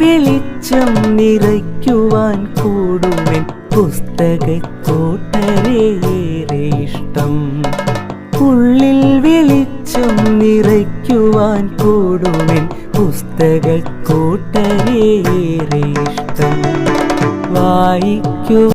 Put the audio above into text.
വെളിച്ചം നിറയ്ക്കുവാൻ കൂടുമെൻ പുസ്തകത്തോട്ടരേറെ ഇഷ്ടം ഉള്ളിൽ വെളിച്ചം നിറയ്ക്കുവാൻ കൂടുമെൻ പുസ്തകത്തോട്ടരേറെ ഇഷ്ടം വായിക്കു